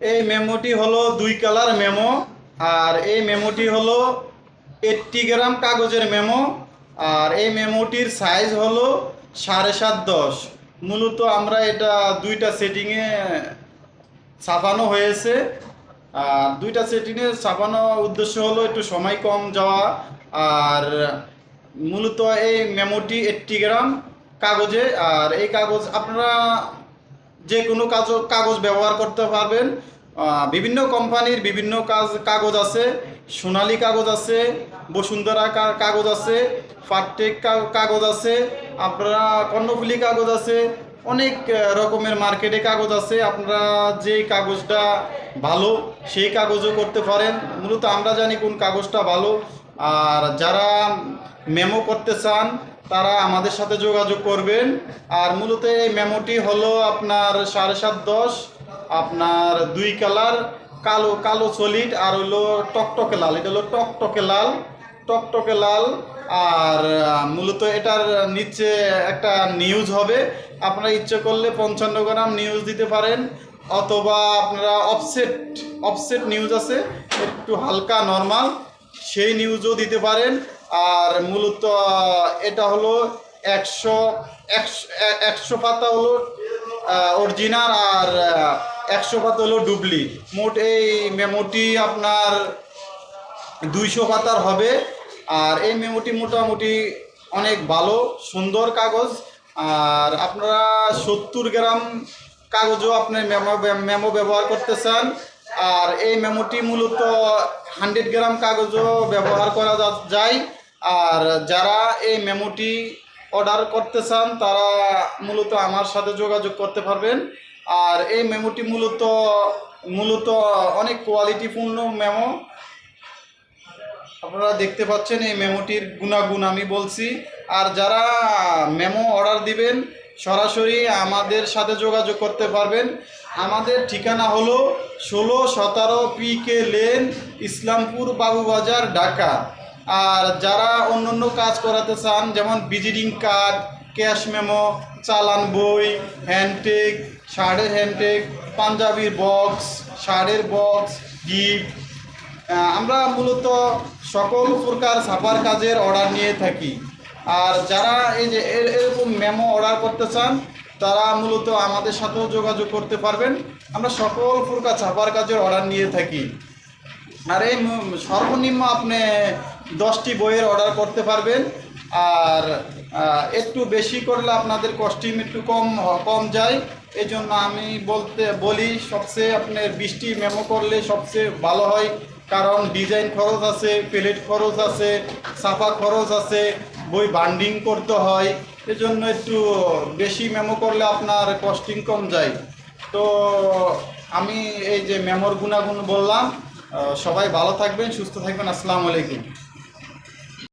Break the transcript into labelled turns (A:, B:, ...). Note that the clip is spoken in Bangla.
A: এই মেমোটি হলো দুই কালার মেমো, আর এই মেমোটি হলো এইট্টি গ্রাম কাগজের মেমো, আর এই মেমোটির সাইজ হলো সাড়ে সাত দশ। মূলত আমরা এটা দুইটা সেটিংয়ে ছাপানো হয়েছে। আর দুইটা সেটিংয়ে ছাপানো উদ্দেশ্য হলো একটু সময় কম যাওয়া, আর মূলত এই মেমোটি এইট্টি গ্রাম কাগজে, আর এই কাগজ আপনারা যে কোনো কাজ, কাগজ ব্যবহার করতে পারবেন। বিভিন্ন কোম্পানির বিভিন্ন কাজ, কাগজ আছে। সোনালি কাগজ আছে, বসুন্ধরা কাগজ আছে, ফারটেক কাগজ আছে, আপনারা কর্ণফুলি কাগজ আছে, অনেক রকমের মার্কেটে কাগজ আছে। আপনারা যে কাগজটা ভালো, সেই কাগজও করতে পারেন। মূলত আমরা জানি কোন কাগজটা ভালো। আর যারা মেমো করতে চান, তারা আমাদের সাথে যোগাযোগ করবেন। আর মূলত এই মেমোটি হলো আপনার সাড়ে সাত দশ, আপনার দুই কালার, কালো কালো সলিড আর হলো টকটকে লাল। এটা হলো টকটকে লাল টকটকে লাল। আর মূলত এটার নিচে একটা নিউজ হবে। আপনারা ইচ্ছে করলে পঞ্চান্ন গ্রাম নিউজ দিতে পারেন, অথবা আপনারা অফসেট অফসেট নিউজ আছে, একটু হালকা নর্মাল সেই নিউজও দিতে পারেন। আর মূলত এটা হলো একশো একশো পাতা হলো অরিজিনাল আর একশো পাতা হলো ডুবলি মোট এই মেমোটি আপনার দুইশো পাতার হবে। আর এই মেমোটি মোটামুটি অনেক ভালো, সুন্দর কাগজ। আর আপনারা সত্তর গ্রাম কাগজও আপনি মেমো মেমো ব্যবহার করতে চান। আর এই মেমোটি মূলত হান্ড্রেড গ্রাম কাগজও ব্যবহার করা যায়। আর যারা এই মেমোটি অর্ডার করতে চান, তারা মূলত আমার সাথে যোগাযোগ করতে পারবেন। আর এই মেমোটি মূলত মূলত অনেক কোয়ালিটিপূর্ণ মেমো আপনারা দেখতে পাচ্ছেন এই মেমোটির গুণাগুণ আমি বলছি। আর যারা মেমো অর্ডার দিবেন সরাসরি আমাদের সাথে যোগাযোগ করতে পারবেন। আমাদের ঠিকানা হলো ষোলো সতেরো P K lane Islampur, Babubazar, Dhaka. আর যারা অন্য অন্য কাজ করাতে চান, যেমন ভিজিটিং কার্ড, ক্যাশ মেমো, চালান বই, হ্যান্ডটেক শার্টের হ্যান্ডটেক, পাঞ্জাবির বক্স শার্টের বক্স, গিফট আমরা মূলত সকল প্রকার ছাপার কাজের অর্ডার নিয়ে থাকি। আর যারা এই যে এর- এরকম মেমো অর্ডার করতে চান, তারা মূলত আমাদের সাথেও যোগাযোগ করতে পারবেন। আমরা সকল প্রকার ছাপার কাজের অর্ডার নিয়ে থাকি। আর এই সর্বনিম্ন আপনি দশটি বইয়ের অর্ডার করতে পারবেন। আর একটু বেশি করলে আপনাদের কস্টিউম একটু কম কম যায়। এই জন্য আমি বলতে, বলি সবচেয়ে আপনার বৃষ্টি মেমো করলে সবচেয়ে ভালো হয়। কারণ ডিজাইন খরচ আছে প্লেট খরচ আছে, ছাপা খরচ আছে। বই বান্ডিং করতে হয়, এজন্য একটু বেশি মেমো করলে আপনার কস্টিং কম যায়। তো আমি এই যে মেমোর গুণাগুণ বললাম সবাই ভালো থাকবেন, সুস্থ থাকবেন, আসসালামু আলাইকুম।